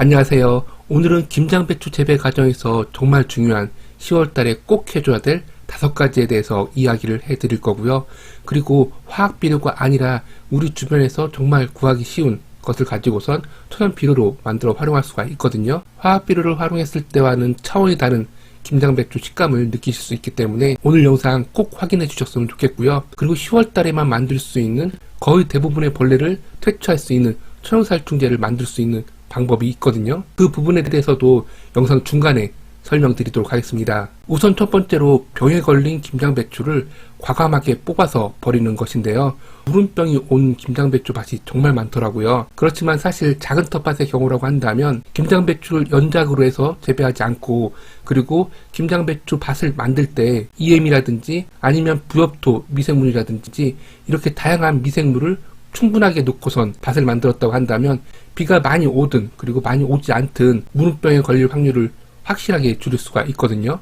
안녕하세요. 오늘은 김장배추 재배 과정에서 정말 중요한 10월달에 꼭 해줘야 될 다섯 가지에 대해서 이야기를 해드릴 거고요. 그리고 화학 비료가 아니라 우리 주변에서 정말 구하기 쉬운 것을 가지고선 천연 비료로 만들어 활용할 수가 있거든요. 화학 비료를 활용했을 때와는 차원이 다른 김장배추 식감을 느끼실 수 있기 때문에 오늘 영상 꼭 확인해 주셨으면 좋겠고요. 그리고 10월 달에만 만들 수 있는 거의 대부분의 벌레를 퇴치할 수 있는 천연살충제를 만들 수 있는 방법이 있거든요. 그 부분에 대해서도 영상 중간에 설명드리도록 하겠습니다. 우선 첫 번째로 병에 걸린 김장배추를 과감하게 뽑아서 버리는 것인데요. 무름병이 온 김장배추 밭이 정말 많더라고요. 그렇지만 사실 작은 텃밭의 경우라고 한다면 김장배추를 연작으로 해서 재배하지 않고 그리고 김장배추 밭을 만들 때 EM이라든지 아니면 부엽토 미생물이라든지 이렇게 다양한 미생물을 충분하게 놓고선 밭을 만들었다고 한다면 비가 많이 오든 그리고 많이 오지 않든 무름병에 걸릴 확률을 확실하게 줄일 수가 있거든요.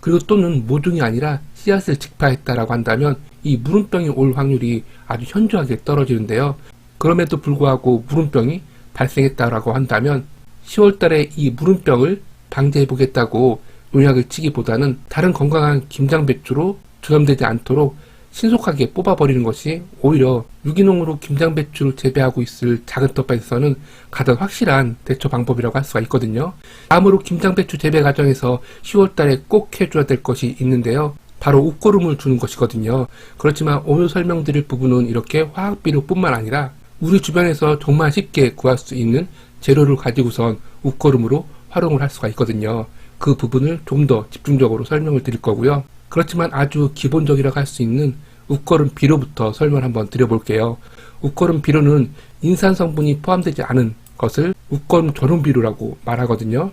그리고 또는 모종이 아니라 씨앗을 직파했다라고 한다면 이 무름병이 올 확률이 아주 현저하게 떨어지는데요. 그럼에도 불구하고 무름병이 발생했다라고 한다면 10월 달에 이 무름병을 방지해 보겠다고 농약을 치기보다는 다른 건강한 김장배추로 조염되지 않도록 신속하게 뽑아버리는 것이 오히려 유기농으로 김장배추를 재배하고 있을 작은 텃밭에서는 가장 확실한 대처 방법이라고 할 수가 있거든요. 다음으로 김장배추 재배 과정에서 10월달에 꼭 해줘야 될 것이 있는데요. 바로 옷고름을 주는 것이거든요. 그렇지만 오늘 설명드릴 부분은 이렇게 화학비료 뿐만 아니라 우리 주변에서 정말 쉽게 구할 수 있는 재료를 가지고선 옷고름으로 활용을 할 수가 있거든요. 그 부분을 좀 더 집중적으로 설명을 드릴 거고요. 그렇지만 아주 기본적이라고 할 수 있는 웃거름 비료부터 설명을 한번 드려볼게요. 웃거름 비료는 인산 성분이 포함되지 않은 것을 웃거름 전용 비료라고 말하거든요.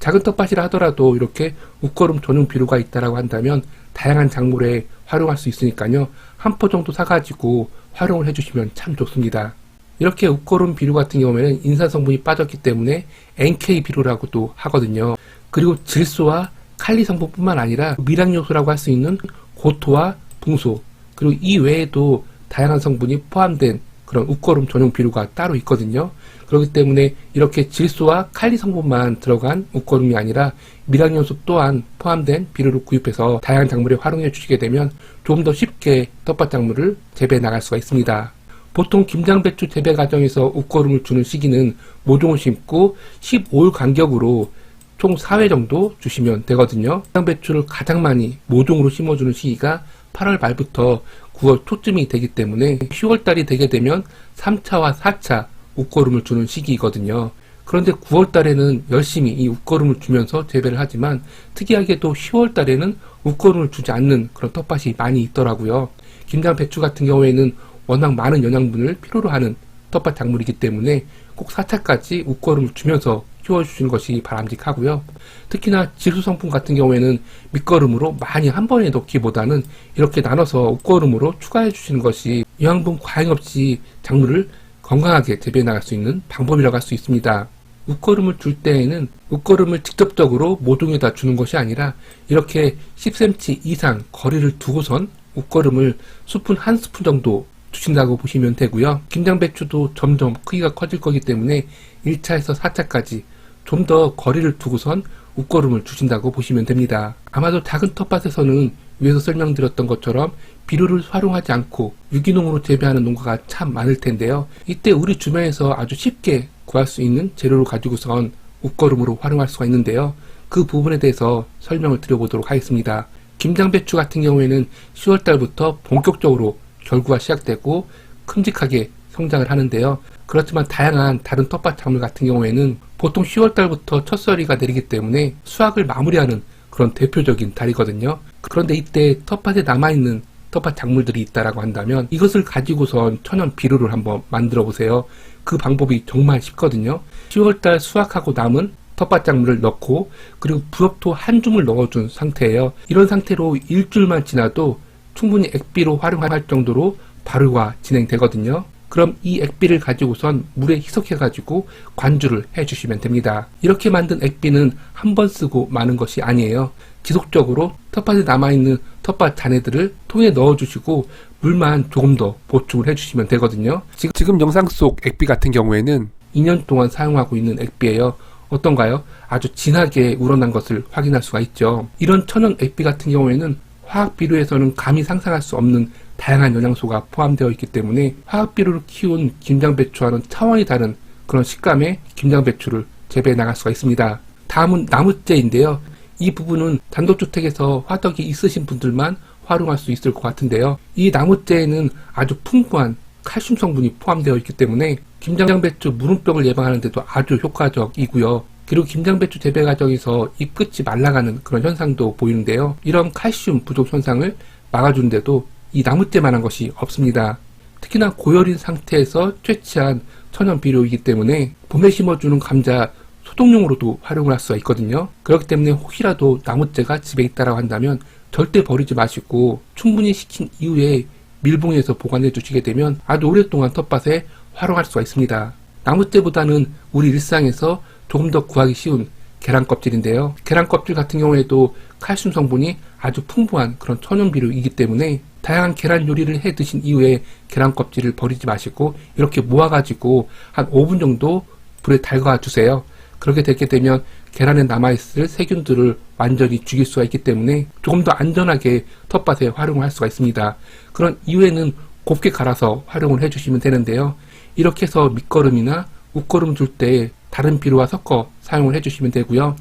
작은 텃밭이라 하더라도 이렇게 웃거름 전용 비료가 있다라고 한다면 다양한 작물에 활용할 수 있으니까요. 한 포 정도 사가지고 활용을 해주시면 참 좋습니다. 이렇게 웃거름 비료 같은 경우에는 인산 성분이 빠졌기 때문에 NK 비료라고도 하거든요. 그리고 질소와 칼리 성분뿐만 아니라 미량 요소라고 할 수 있는 고토와 붕소 그리고 이 외에도 다양한 성분이 포함된 그런 웃거름 전용 비료가 따로 있거든요. 그렇기 때문에 이렇게 질소와 칼리 성분만 들어간 웃거름이 아니라 미량 요소 또한 포함된 비료를 구입해서 다양한 작물에 활용해 주시게 되면 좀더 쉽게 텃밭 작물을 재배해 나갈 수가 있습니다. 보통 김장배추 재배 과정에서 웃거름을 주는 시기는 모종을 심고 15일 간격으로 총 4회 정도 주시면 되거든요. 김장배추를 가장 많이 모종으로 심어주는 시기가 8월 말부터 9월 초쯤이 되기 때문에 10월 달이 되게 되면 3차와 4차 웃거름을 주는 시기이거든요. 그런데 9월 달에는 열심히 이 웃거름을 주면서 재배를 하지만 특이하게도 10월 달에는 웃거름을 주지 않는 그런 텃밭이 많이 있더라고요. 김장 배추 같은 경우에는 워낙 많은 영양분을 필요로 하는 텃밭 작물이기 때문에 꼭 4차까지 웃거름을 주면서 키워주시는 것이 바람직하고요. 특히나 질소 성분 같은 경우에는 밑거름으로 많이 한 번에 넣기보다는 이렇게 나눠서 옷거름으로 추가해 주시는 것이 영양분 과잉 없이 작물을 건강하게 재배해 나갈 수 있는 방법이라고 할 수 있습니다. 웃거름을 줄 때에는 웃거름을 직접적으로 모종에다 주는 것이 아니라 이렇게 10cm 이상 거리를 두고선 웃거름을 스푼 한 스푼 정도 주신다고 보시면 되고요. 김장배추도 점점 크기가 커질 거기 때문에 1차에서 4차까지 좀 더 거리를 두고선 웃거름을 주신다고 보시면 됩니다. 아마도 작은 텃밭에서는 위에서 설명드렸던 것처럼 비료를 활용하지 않고 유기농으로 재배하는 농가가 참 많을 텐데요. 이때 우리 주변에서 아주 쉽게 구할 수 있는 재료를 가지고선 웃거름으로 활용할 수가 있는데요. 그 부분에 대해서 설명을 드려보도록 하겠습니다. 김장배추 같은 경우에는 10월달부터 본격적으로 결구가 시작되고 큼직하게 성장을 하는데요. 그렇지만 다양한 다른 텃밭 작물 같은 경우에는 보통 10월 달부터 첫서리가 내리기 때문에 수확을 마무리하는 그런 대표적인 달이거든요. 그런데 이때 텃밭에 남아있는 텃밭 작물들이 있다라고 한다면 이것을 가지고선 천연 비료를 한번 만들어 보세요. 그 방법이 정말 쉽거든요. 10월달 수확하고 남은 텃밭 작물을 넣고 그리고 부엽토 한 줌을 넣어준 상태예요. 이런 상태로 일주일만 지나도 충분히 액비로 활용할 정도로 발효가 진행되거든요. 그럼 이 액비를 가지고선 물에 희석해가지고 관주를 해주시면 됩니다. 이렇게 만든 액비는 한 번 쓰고 마는 것이 아니에요. 지속적으로 텃밭에 남아있는 텃밭 잔해들을 통에 넣어주시고 물만 조금 더 보충을 해주시면 되거든요. 지금, 지금 영상 속 액비 같은 경우에는 2년 동안 사용하고 있는 액비예요. 어떤가요? 아주 진하게 우러난 것을 확인할 수가 있죠. 이런 천연 액비 같은 경우에는 화학 비료에서는 감히 상상할 수 없는 다양한 영양소가 포함되어 있기 때문에 화학 비료를 키운 김장배추와는 차원이 다른 그런 식감의 김장배추를 재배해 나갈 수가 있습니다. 다음은 나무째인데요. 이 부분은 단독주택에서 화덕이 있으신 분들만 활용할 수 있을 것 같은데요. 이 나무째에는 아주 풍부한 칼슘 성분이 포함되어 있기 때문에 김장배추 무름병을 예방하는 데도 아주 효과적이고요. 그리고 김장배추 재배 과정에서 잎 끝이 말라가는 그런 현상도 보이는데요. 이런 칼슘 부족 현상을 막아주는데도 이 나무째만한 것이 없습니다. 특히나 고열인 상태에서 채취한 천연 비료이기 때문에 봄에 심어주는 감자 소독용으로도 활용을 할 수가 있거든요. 그렇기 때문에 혹시라도 나무째가 집에 있다라고 한다면 절대 버리지 마시고 충분히 식힌 이후에 밀봉해서 보관해 주시게 되면 아주 오랫동안 텃밭에 활용할 수가 있습니다. 나무째보다는 우리 일상에서 조금 더 구하기 쉬운 계란 껍질인데요. 계란 껍질 같은 경우에도 칼슘 성분이 아주 풍부한 그런 천연 비료이기 때문에 다양한 계란 요리를 해 드신 이후에 계란 껍질을 버리지 마시고 이렇게 모아가지고 한 5분 정도 불에 달궈 주세요. 그렇게 되게 되면 계란에 남아있을 세균들을 완전히 죽일 수가 있기 때문에 조금 더 안전하게 텃밭에 활용을 할 수가 있습니다. 그런 이후에는 곱게 갈아서 활용을 해주시면 되는데요. 이렇게 해서 밑거름이나 웃거름 줄 때 다른 비료와 섞어 사용을 해주시면 되고요.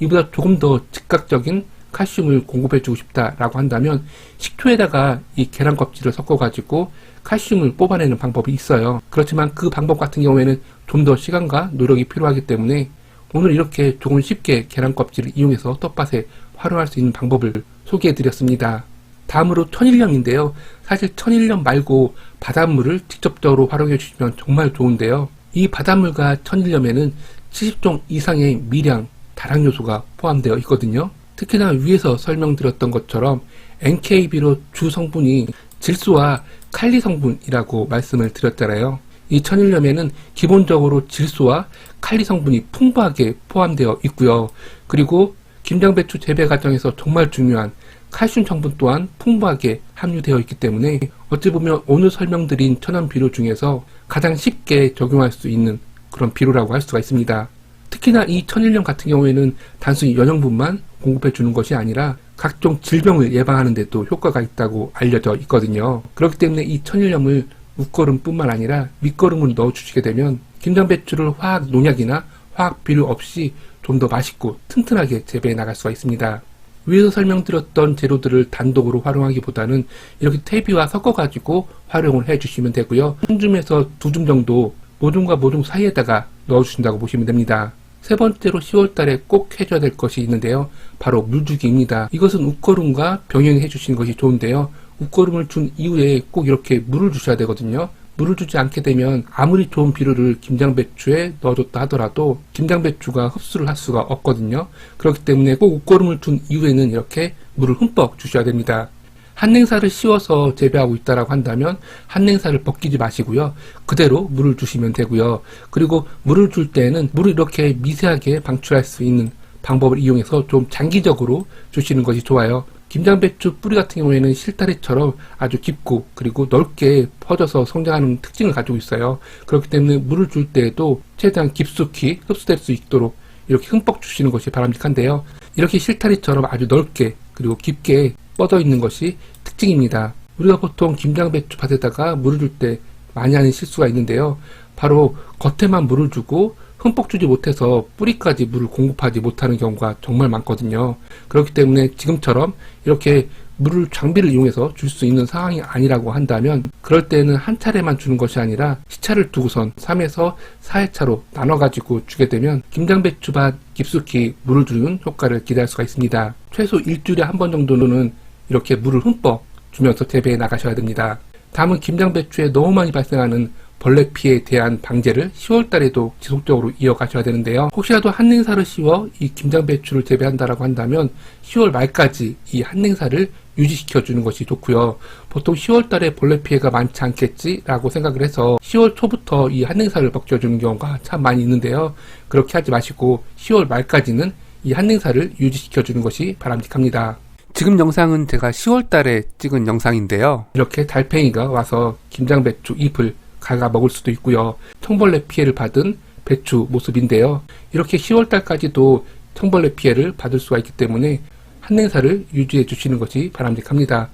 이보다 조금 더 즉각적인 칼슘을 공급해주고 싶다라고 한다면 식초에다가 이 계란 껍질을 섞어가지고 칼슘을 뽑아내는 방법이 있어요. 그렇지만 그 방법 같은 경우에는 좀 더 시간과 노력이 필요하기 때문에 오늘 이렇게 조금 쉽게 계란 껍질을 이용해서 텃밭에 활용할 수 있는 방법을 소개해 드렸습니다. 다음으로 천일염인데요. 사실 천일염 말고 바닷물을 직접적으로 활용해 주시면 정말 좋은데요. 이 바닷물과 천일염에는 70종 이상의 미량, 다량 요소가 포함되어 있거든요. 특히나 위에서 설명드렸던 것처럼 NK비로 주 성분이 질소와 칼리 성분이라고 말씀을 드렸잖아요. 이 천일염에는 기본적으로 질소와 칼리 성분이 풍부하게 포함되어 있고요. 그리고 김장배추 재배 과정에서 정말 중요한 칼슘 성분 또한 풍부하게 함유되어 있기 때문에 어찌 보면 오늘 설명드린 천연 비료 중에서 가장 쉽게 적용할 수 있는 그런 비료라고 할 수가 있습니다. 특히나 이 천일염 같은 경우에는 단순히 영양분만 공급해 주는 것이 아니라 각종 질병을 예방하는 데도 효과가 있다고 알려져 있거든요. 그렇기 때문에 이 천일염을 웃거름뿐만 아니라 밑거름을 넣어 주시게 되면 김장배추를 화학 농약이나 화학 비료 없이 좀 더 맛있고 튼튼하게 재배해 나갈 수가 있습니다. 위에서 설명드렸던 재료들을 단독으로 활용하기보다는 이렇게 퇴비와 섞어가지고 활용을 해주시면 되고요. 한 줌에서 두 줌 정도 모둠과 모둠 사이에다가 넣어주신다고 보시면 됩니다. 세 번째로 10월달에 꼭 해줘야 될 것이 있는데요. 바로 물주기입니다. 이것은 웃거름과 병행해 주시는 것이 좋은데요. 웃거름을 준 이후에 꼭 이렇게 물을 주셔야 되거든요. 물을 주지 않게 되면 아무리 좋은 비료를 김장배추에 넣어줬다 하더라도 김장배추가 흡수를 할 수가 없거든요. 그렇기 때문에 꼭 웃거름을 준 이후에는 이렇게 물을 흠뻑 주셔야 됩니다. 한냉사를 씌워서 재배하고 있다라고 한다면 한냉사를 벗기지 마시고요. 그대로 물을 주시면 되고요. 그리고 물을 줄 때는 물을 이렇게 미세하게 방출할 수 있는 방법을 이용해서 좀 장기적으로 주시는 것이 좋아요. 김장배추 뿌리 같은 경우에는 실타래처럼 아주 깊고 그리고 넓게 퍼져서 성장하는 특징을 가지고 있어요. 그렇기 때문에 물을 줄 때에도 최대한 깊숙이 흡수될 수 있도록 이렇게 흠뻑 주시는 것이 바람직한데요. 이렇게 실타리처럼 아주 넓게 그리고 깊게 뻗어 있는 것이 특징입니다. 우리가 보통 김장배추 밭에다가 물을 줄 때 많이 하는 실수가 있는데요. 바로 겉에만 물을 주고 흠뻑 주지 못해서 뿌리까지 물을 공급하지 못하는 경우가 정말 많거든요. 그렇기 때문에 지금처럼 이렇게 물을 장비를 이용해서 줄 수 있는 상황이 아니라고 한다면 그럴 때는 한 차례만 주는 것이 아니라 시차를 두고선 3에서 4회차로 나눠가지고 주게 되면 김장배추밭 깊숙이 물을 주는 효과를 기대할 수가 있습니다. 최소 일주일에 한 번 정도는 이렇게 물을 흠뻑 주면서 재배해 나가셔야 됩니다. 다음은 김장배추에 너무 많이 발생하는 벌레 피해에 대한 방제를 10월 달에도 지속적으로 이어가셔야 되는데요. 혹시라도 한냉사를 씌워 이 김장배추를 재배한다라고 한다면 10월 말까지 이 한냉사를 유지시켜 주는 것이 좋고요. 보통 10월 달에 벌레 피해가 많지 않겠지라고 생각을 해서 10월 초부터 이 한냉사를 벗겨 주는 경우가 참 많이 있는데요. 그렇게 하지 마시고 10월 말까지는 이 한냉사를 유지시켜 주는 것이 바람직합니다. 지금 영상은 제가 10월 달에 찍은 영상인데요. 이렇게 달팽이가 와서 김장배추 잎을 갉아 먹을 수도 있고요. 청벌레 피해를 받은 배추 모습인데요. 이렇게 10월 달까지도 청벌레 피해를 받을 수가 있기 때문에 한냉사를 유지해 주시는 것이 바람직합니다.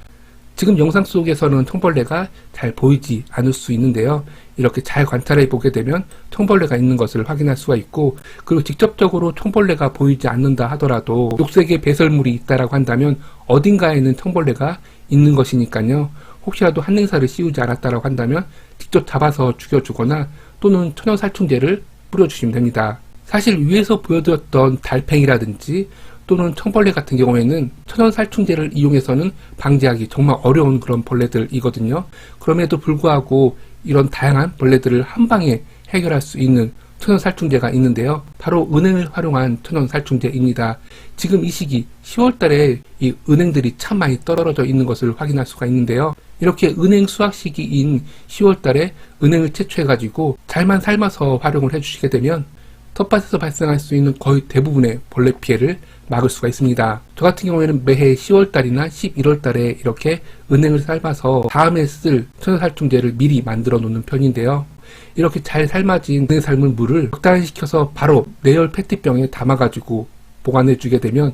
지금 영상 속에서는 청벌레가 잘 보이지 않을 수 있는데요. 이렇게 잘 관찰해 보게 되면 청벌레가 있는 것을 확인할 수가 있고 그리고 직접적으로 청벌레가 보이지 않는다 하더라도 녹색의 배설물이 있다라고 한다면 어딘가에는 청벌레가 있는 것이니까요. 혹시라도 한냉사를 씌우지 않았다라고 한다면 직접 잡아서 죽여주거나 또는 천연살충제를 뿌려주시면 됩니다. 사실 위에서 보여드렸던 달팽이라든지 또는 청벌레 같은 경우에는 천연살충제를 이용해서는 방지하기 정말 어려운 그런 벌레들이거든요. 그럼에도 불구하고 이런 다양한 벌레들을 한 방에 해결할 수 있는 천연살충제가 있는데요. 바로 은행을 활용한 천연살충제입니다. 지금 이 시기 10월 달에 이 은행들이 참 많이 떨어져 있는 것을 확인할 수가 있는데요. 이렇게 은행 수확 시기인 10월 달에 은행을 채취해가지고 잘만 삶아서 활용을 해주시게 되면 텃밭에서 발생할 수 있는 거의 대부분의 벌레 피해를 막을 수가 있습니다. 저 같은 경우에는 매해 10월달이나 11월달에 이렇게 은행을 삶아서 다음에 쓸 천연살충제를 미리 만들어 놓는 편인데요. 이렇게 잘 삶아진 은행 삶은 물을 적당시켜서 바로 내열 페트병에 담아가지고 보관해 주게 되면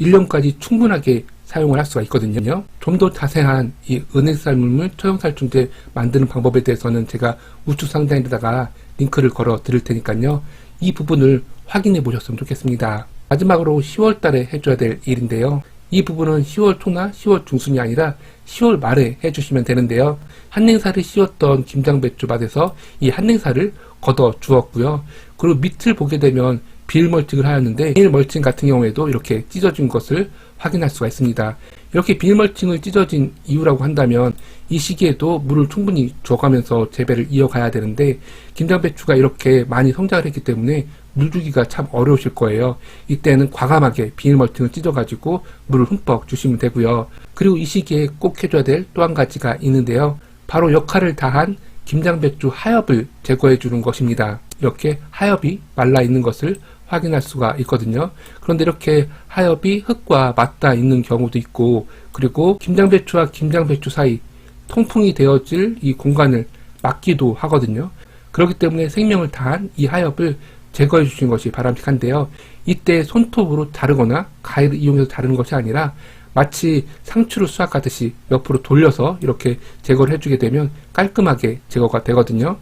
1년까지 충분하게 사용을 할 수가 있거든요. 좀 더 자세한 이 은행 삶을 천연살충제 만드는 방법에 대해서는 제가 우측 상단에다가 링크를 걸어 드릴 테니까요. 이 부분을 확인해 보셨으면 좋겠습니다. 마지막으로 10월 달에 해줘야 될 일인데요. 이 부분은 10월 초나 10월 중순이 아니라 10월 말에 해주시면 되는데요. 한냉사를 씌웠던 김장배추밭에서 이 한냉사를 걷어 주었고요. 그리고 밑을 보게 되면 비닐 멀칭을 하였는데 비닐 멀칭 같은 경우에도 이렇게 찢어진 것을 확인할 수가 있습니다. 이렇게 비닐 멀칭을 찢어진 이유라고 한다면 이 시기에도 물을 충분히 줘가면서 재배를 이어가야 되는데 김장배추가 이렇게 많이 성장을 했기 때문에 물 주기가 참 어려우실 거예요. 이때는 과감하게 비닐 멀칭을 찢어가지고 물을 흠뻑 주시면 되고요. 그리고 이 시기에 꼭 해줘야 될 또 한 가지가 있는데요. 바로 역할을 다한 김장배추 하엽을 제거해 주는 것입니다. 이렇게 하엽이 말라 있는 것을 확인할 수가 있거든요. 그런데 이렇게 하엽이 흙과 맞닿아 있는 경우도 있고 그리고 김장배추와 김장배추 사이 통풍이 되어질 이 공간을 막기도 하거든요. 그렇기 때문에 생명을 다한 이 하엽을 제거해 주시는 것이 바람직한데요. 이때 손톱으로 자르거나 가위를 이용해서 자르는 것이 아니라 마치 상추를 수확하듯이 옆으로 돌려서 이렇게 제거를 해주게 되면 깔끔하게 제거가 되거든요.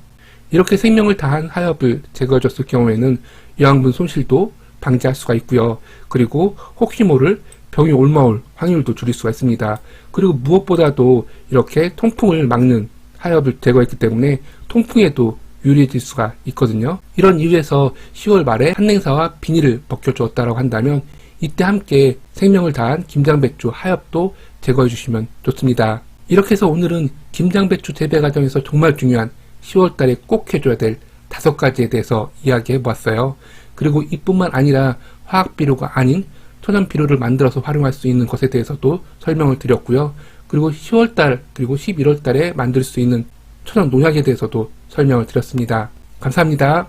이렇게 생명을 다한 하엽을 제거해 줬을 경우에는 유황분 손실도 방지할 수가 있고요. 그리고 혹시 모를 병이 올마올 확률도 줄일 수가 있습니다. 그리고 무엇보다도 이렇게 통풍을 막는 하엽을 제거했기 때문에 통풍에도 유리해질 수가 있거든요. 이런 이유에서 10월 말에 한냉사와 비닐을 벗겨주었다고 한다면 이때 함께 생명을 다한 김장배추 하엽도 제거해 주시면 좋습니다. 이렇게 해서 오늘은 김장배추 재배 과정에서 정말 중요한 10월 달에 꼭 해줘야 될 다섯 가지에 대해서 이야기해 보았어요. 그리고 이뿐만 아니라 화학 비료가 아닌 천연 비료를 만들어서 활용할 수 있는 것에 대해서도 설명을 드렸고요. 그리고 10월 달 그리고 11월 달에 만들 수 있는 천연 농약에 대해서도 설명을 드렸습니다. 감사합니다.